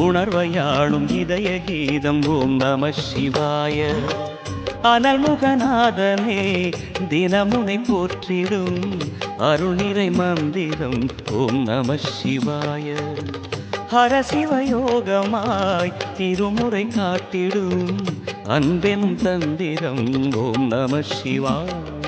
உணர்வையாளும் இதய கீதம் ஓம் நம சிவாய. அனல்முகநாதனே தினமுனை போற்றிடும் அருள் மந்திரம் ஓம் நம சிவாய. ஹரசிவயோகமாய் திருமுறை காட்டிடும் அன்பெனும் தந்திரம் ஓம் நம சிவாய.